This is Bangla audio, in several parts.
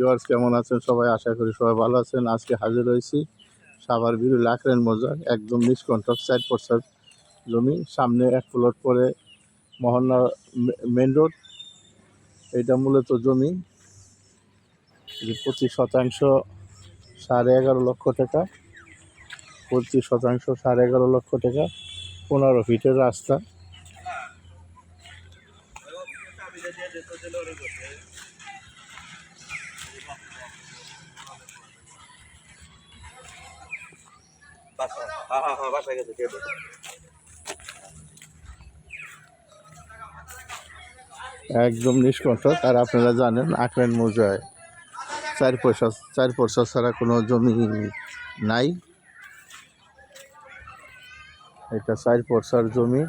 ভিউয়ার্স কেমন আছেন? সবাই আশা করি সবাই ভালো আছেন। আজকে হাজির হয়েছি সাভার বিরু লাখরেন মজার, একদম নিষ্কণ্ঠক সাইড পড়সার জমি, সামনে এক প্লট পরে মহল্লা মেন রোড এটা মূলত জমি পঁচিশ শতাংশ সাড়ে এগারো লক্ষ টাকা, পঁচিশ শতাংশ সাড়ে এগারো লক্ষ টাকা, পনেরো ফিটের রাস্তা। হ্যাঁ হ্যাঁ হ্যাঁ একদম নিষ্কণ্ঠক আর আপনারা জানেন আখরেন মৌজায় চার পয়সা চার পয়সা ছাড়া কোনো জমি নাই। এটা চার পয়সার জমি,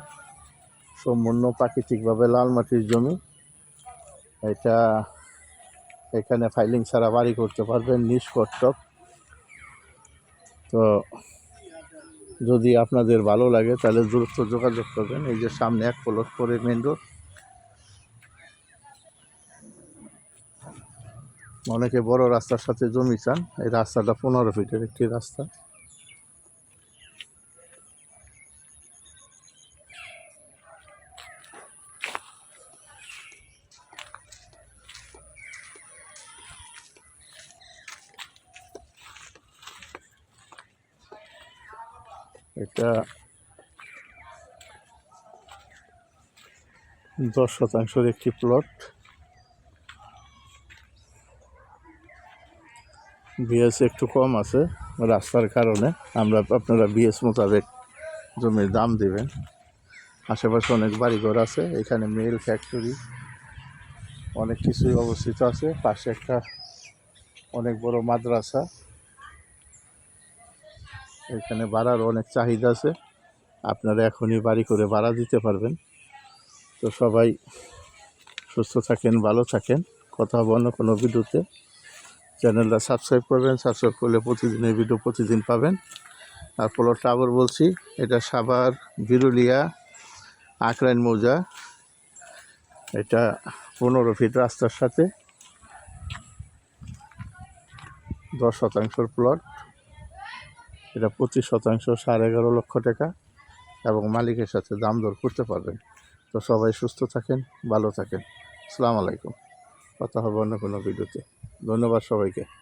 সম্পূর্ণ প্রাকৃতিকভাবে লাল মাটির জমি। এটা এখানে ফাইলিং ছাড়া বাড়ি করতে পারবেন নিষ্কটক তো যদি আপনাদের ভালো লাগে, তাহলে দূরত্ব যোগাযোগ করবেন। এই যে সামনে এক প্লট করে মেন রোড অনেকে বড় রাস্তার সাথে জমি চান, এই রাস্তাটা পনেরো ফিটের একটি রাস্তা। এটা দশ শতাংশের একটি প্লট বিএস একটু কম আছে রাস্তার কারণে। আমরা আপনারা বিএস মোতাবেক জমির দাম দিবেন। আশেপাশে অনেক বাড়িঘর আছে, এখানে মিল ফ্যাক্টরি অনেক কিছুই অবস্থিত আছে। পাশে একটা অনেক বড় মাদ্রাসা। এখানে ভাড়ার অনেক চাহিদা আছে। আপনারা এখনই বাড়ি করে ভাড়া দিতে পারবেন। তো সবাই সুস্থ থাকেন, ভালো থাকেন। কথা হবে অন্য কোনো ভিডিওতে। চ্যানেলটা সাবস্ক্রাইব করবেন, সাবস্ক্রাইব করলে প্রতিদিনের ভিডিও প্রতিদিন পাবেন। আর প্লটটা বলছি, এটা সাভার, বিরুলিয়া আঁকড়াইন মৌজা। এটা পনেরো ফিট রাস্তার সাথে দশ শতাংশের প্লট এটা পঁচিশ শতাংশ, সাড়ে এগারো লক্ষ টাকা এবং মালিকের সাথে দাম দর করতে পারবেন। তো সবাই সুস্থ থাকেন, ভালো থাকেন। আসসালামু আলাইকুম। কথা হবে অন্য কোনো ভিডিওতে। ধন্যবাদ সবাইকে।